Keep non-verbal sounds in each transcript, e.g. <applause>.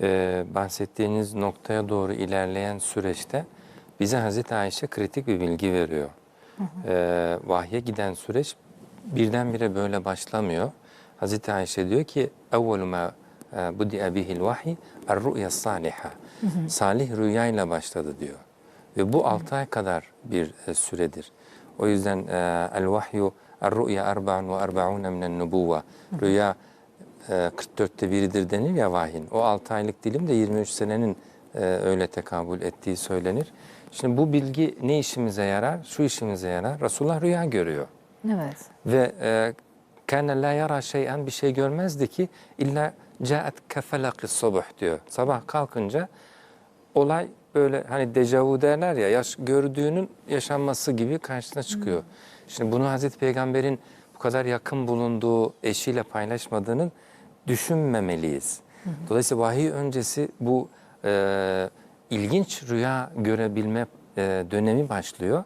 e, bahsettiğiniz noktaya doğru ilerleyen süreçte bize Hazreti Ayşe kritik bir bilgi veriyor. E, vahye giden süreç birdenbire böyle başlamıyor. Hazreti Ayşe diyor ki ma e, budi'a bihil vahiy er-ru'ya saliha. Salih rüyayla başladı diyor. Ve bu 6 ay kadar bir e, süredir. O yüzden e, el-vahyu er-ru'ya erba'un ve erba'une minen nubuva. Rüya 44'te biridir denir ya vahyin. O 6 aylık dilim de 23 senenin e, öyle tekabül ettiği söylenir. Şimdi bu bilgi ne işimize yarar? Şu işimize yarar. Resulullah rüya görüyor. Evet. Ve e, kâne la yara şeyen bir şey görmezdi ki illa caet kefelakis subuh diyor. Sabah kalkınca olay böyle hani dejavu derler ya yaş, gördüğünün yaşanması gibi karşısına çıkıyor. Şimdi bunu Hazreti Peygamber'in bu kadar yakın bulunduğu eşiyle paylaşmadığının düşünmemeliyiz. Dolayısıyla vahiy öncesi bu e, ilginç rüya görebilme e, dönemi başlıyor.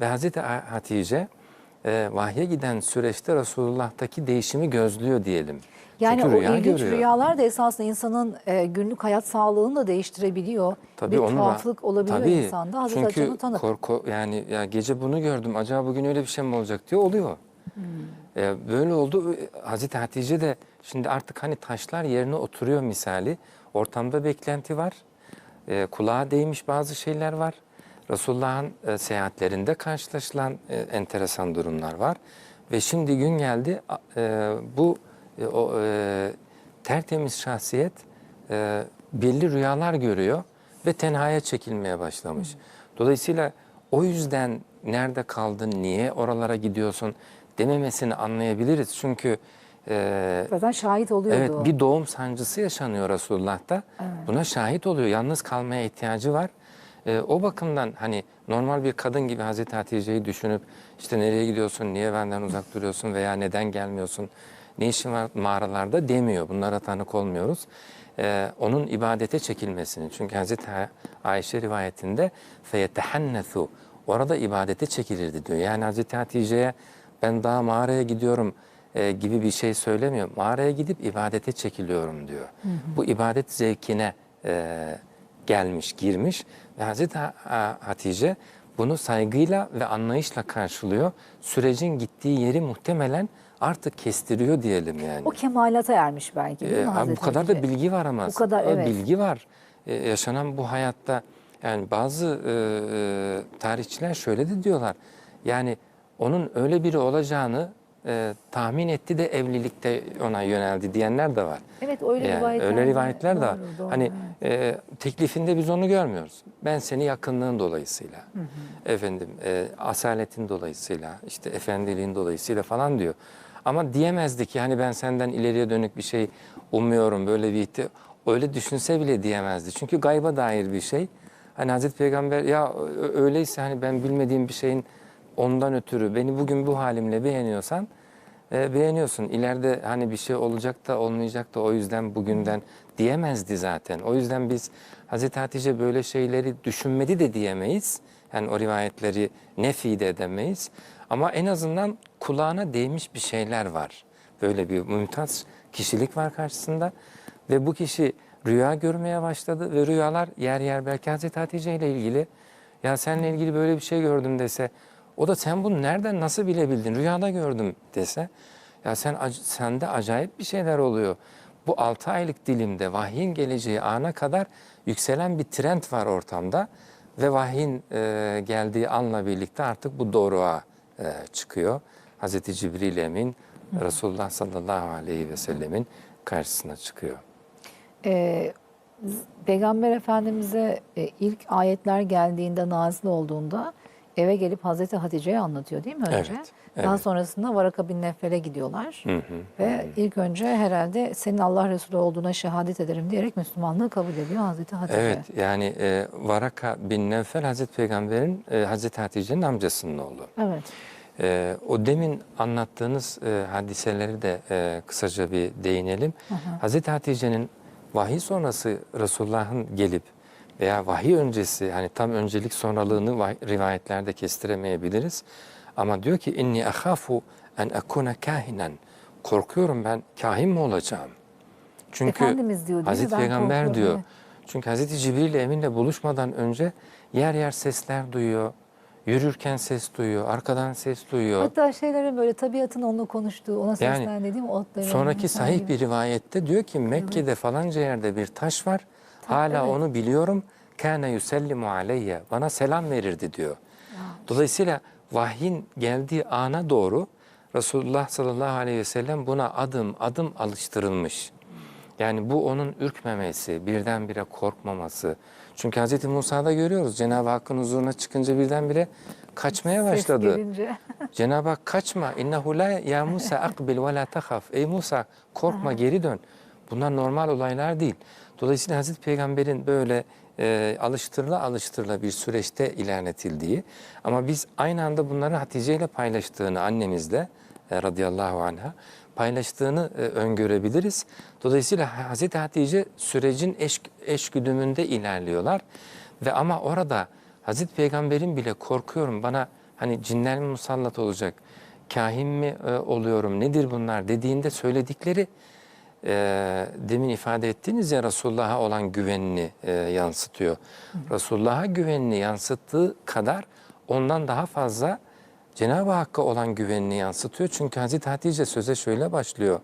Ve Hazreti Hatice e, vahye giden süreçte Resulullah'taki değişimi gözlüyor diyelim. Yani Çünkü o rüya ilginç görüyor. rüyalar da esasında insanın e, günlük hayat sağlığını da değiştirebiliyor. Tabii bir onu tuhaflık olabiliyor tabii, insanda. Hazreti Çünkü korku yani ya gece bunu gördüm. Acaba bugün öyle bir şey mi olacak diyor oluyor. E, böyle oldu. Hazreti Hatice de şimdi artık hani taşlar yerine oturuyor misali. Ortamda beklenti var. E, kulağa değmiş bazı şeyler var. Resulullah'ın e, seyahatlerinde karşılaşılan e, enteresan durumlar var. Ve şimdi gün geldi e, bu e, o e, tertemiz şahsiyet e, belli rüyalar görüyor ve tenhaya çekilmeye başlamış. Dolayısıyla o yüzden nerede kaldın, niye oralara gidiyorsun dememesini anlayabiliriz. Çünkü e, Zaten şahit oluyordu. Evet o. bir doğum sancısı yaşanıyor Resulullah'ta. Buna şahit oluyor. Yalnız kalmaya ihtiyacı var. Ee, o bakımdan hani normal bir kadın gibi Hazreti Hatice'yi düşünüp işte nereye gidiyorsun, niye benden uzak duruyorsun veya neden gelmiyorsun, ne işin var mağaralarda demiyor. Bunlara tanık olmuyoruz. Ee, onun ibadete çekilmesini. Çünkü Hazreti Ayşe rivayetinde feyetehannesu orada ibadete çekilirdi diyor. Yani Hazreti Hatice'ye ben daha mağaraya gidiyorum e, gibi bir şey söylemiyor. Mağaraya gidip ibadete çekiliyorum diyor. Bu ibadet zevkine e, gelmiş, girmiş ve Hazreti Ha- Ha- Hatice bunu saygıyla ve anlayışla karşılıyor. Sürecin gittiği yeri muhtemelen artık kestiriyor diyelim yani. O kemalata ermiş belki değil Ee, mi Hazreti bu kadar Hatice? da bilgi var ama. Bu kadar, evet. Bilgi var. Ee, yaşanan bu hayatta yani bazı e, e, tarihçiler şöyle de diyorlar. Yani onun öyle biri olacağını e, tahmin etti de evlilikte ona yöneldi diyenler de var. Evet öyle Yani rivayetler. öyle rivayetler de var. Doğru, doğru, hani e, teklifinde biz onu görmüyoruz. Ben seni yakınlığın dolayısıyla, efendim e, asaletin dolayısıyla, işte efendiliğin dolayısıyla falan diyor. Ama diyemezdi ki hani ben senden ileriye dönük bir şey umuyorum böyle bir ihti- öyle düşünse bile diyemezdi. Çünkü gayba dair bir şey. Hani Hazreti Peygamber ya öyleyse hani ben bilmediğim bir şeyin ondan ötürü beni bugün bu halimle beğeniyorsan e, beğeniyorsun. İleride hani bir şey olacak da olmayacak da o yüzden bugünden diyemezdi zaten. O yüzden biz Hazreti Hatice böyle şeyleri düşünmedi de diyemeyiz. Yani o rivayetleri nefi de edemeyiz. Ama en azından kulağına değmiş bir şeyler var. Böyle bir mümtaz kişilik var karşısında. Ve bu kişi rüya görmeye başladı ve rüyalar yer yer belki Hazreti Hatice ile ilgili. Ya seninle ilgili böyle bir şey gördüm dese o da sen bunu nereden nasıl bilebildin? Rüyada gördüm dese. Ya sen sende acayip bir şeyler oluyor. Bu 6 aylık dilimde vahyin geleceği ana kadar yükselen bir trend var ortamda ve vahyin e, geldiği anla birlikte artık bu doğruğa e, çıkıyor. Hazreti Cibril Emin Resulullah sallallahu aleyhi ve sellemin karşısına çıkıyor. Ee, Peygamber Efendimiz'e e, ilk ayetler geldiğinde, nazil olduğunda eve gelip Hazreti Hatice'ye anlatıyor değil mi önce? Evet, Daha evet. sonrasında Varaka bin Neffel'e gidiyorlar. Hı hı. Ve ilk önce herhalde senin Allah Resulü olduğuna şehadet ederim diyerek Müslümanlığı kabul ediyor Hazreti Hatice. Evet yani e, Varaka bin Nevfel Hazreti Peygamber'in e, Hazreti Hatice'nin amcasının oğlu. Evet. E, o demin anlattığınız e, hadiseleri de e, kısaca bir değinelim. Hazreti Hatice'nin vahiy sonrası Resulullah'ın gelip veya vahiy öncesi hani tam öncelik sonralığını rivayetlerde kestiremeyebiliriz. Ama diyor ki inni ahafu en akuna kahinen. Korkuyorum ben kahin mi olacağım? Çünkü Efendimiz diyor? Hazreti Peygamber diyor. evet. Çünkü Hazreti Cibril ile Emin'le buluşmadan önce yer yer sesler duyuyor. Yürürken ses duyuyor, arkadan ses duyuyor. Hatta şeylerin böyle tabiatın onunla konuştuğu, ona Yani seslendi değil mi? Otların, Sonraki sahih gibi. bir rivayette diyor ki Mekke'de falanca yerde bir taş var. Hala evet. onu biliyorum. Kâne yusellimu aleyye. Bana selam verirdi diyor. Dolayısıyla vahyin geldiği ana doğru Resulullah sallallahu aleyhi ve sellem buna adım adım alıştırılmış. Yani bu onun ürkmemesi, birdenbire korkmaması. Çünkü Hz. Musa'da görüyoruz Cenab-ı Hakk'ın huzuruna çıkınca birdenbire kaçmaya başladı. <laughs> Cenab-ı Hak kaçma. İnnehu la ya Musa akbil ve la tahaf. Ey Musa korkma geri dön. Bunlar normal olaylar değil. Dolayısıyla Hazreti Peygamber'in böyle e, alıştırıla alıştırıla bir süreçte ilerletildiği ama biz aynı anda bunları Hatice ile paylaştığını annemizle e, radıyallahu anha paylaştığını e, öngörebiliriz. Dolayısıyla Hazreti Hatice sürecin eş, eşgüdümünde ilerliyorlar ve ama orada Hazreti Peygamber'in bile korkuyorum bana hani cinler mi musallat olacak, kahin mi e, oluyorum, nedir bunlar dediğinde söyledikleri e, demin ifade ettiğiniz ya Resulullah'a olan güvenini e, yansıtıyor. Resulullah'a güvenini yansıttığı kadar ondan daha fazla Cenab-ı Hakk'a olan güvenini yansıtıyor. Çünkü Hazreti Hatice söze şöyle başlıyor.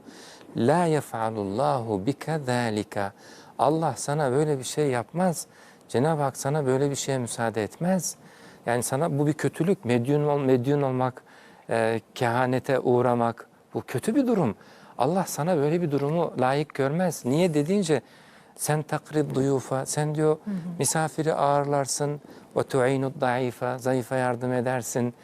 La yef'alullahu bike zâlika. Allah sana böyle bir şey yapmaz. Cenab-ı Hak sana böyle bir şeye müsaade etmez. Yani sana bu bir kötülük. Medyun, ol, medyun olmak, e, kehanete uğramak bu kötü bir durum. Allah sana böyle bir durumu layık görmez. Niye dediğince sen takrib duyufa, sen diyor misafiri ağırlarsın. Ve tu'inu daifa, zayıfa yardım edersin.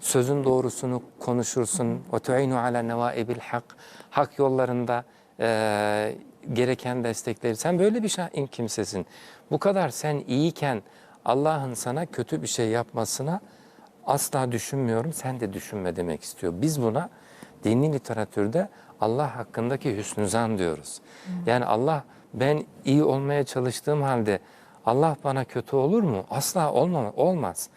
Sözün doğrusunu konuşursun. Ve tu'inu ala nevaibil hak. Hak yollarında e, gereken destekleri. Sen böyle bir şahin kimsesin. Bu kadar sen iyiyken Allah'ın sana kötü bir şey yapmasına asla düşünmüyorum. Sen de düşünme demek istiyor. Biz buna dini literatürde Allah hakkındaki hüsnü zan diyoruz. Yani Allah ben iyi olmaya çalıştığım halde Allah bana kötü olur mu? Asla olmama, olmaz.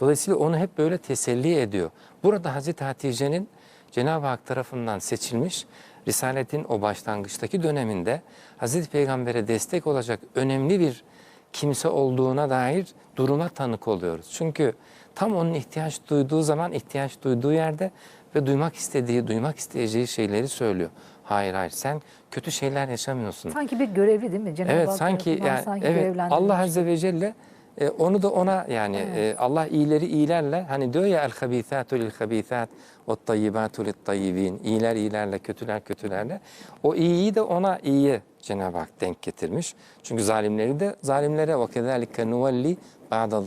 Dolayısıyla onu hep böyle teselli ediyor. Burada Hazreti Hatice'nin Cenab-ı Hak tarafından seçilmiş Risaletin o başlangıçtaki döneminde Hazreti Peygamber'e destek olacak önemli bir kimse olduğuna dair duruma tanık oluyoruz. Çünkü tam onun ihtiyaç duyduğu zaman ihtiyaç duyduğu yerde ve duymak istediği, duymak isteyeceği şeyleri söylüyor. Hayır hayır sen kötü şeyler yaşamıyorsun. Sanki bir görevli değil mi? Cenab-ı Evet Hak sanki yani sanki evet. Allah Azze ve Celle e, onu da ona yani e, Allah iyileri iyilerle hani diyor ya el habithatu lil habithat ve tayyibatu lit tayyibin iyiler iyilerle kötüler kötülerle o iyiyi de ona iyiye Cenab-ı Hak denk getirmiş. Çünkü zalimleri de zalimlere ve kezalike nuvelli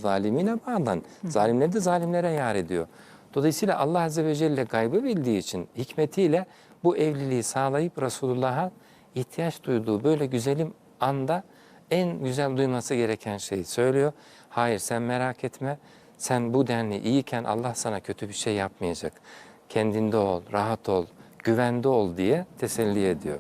zalimine ba'dan zalimleri de zalimlere yar ediyor. Dolayısıyla Allah Azze ve Celle gaybı bildiği için hikmetiyle bu evliliği sağlayıp Resulullah'a ihtiyaç duyduğu böyle güzelim anda en güzel duyması gereken şeyi söylüyor. Hayır sen merak etme. Sen bu denli iyiyken Allah sana kötü bir şey yapmayacak. Kendinde ol, rahat ol, güvende ol diye teselli ediyor.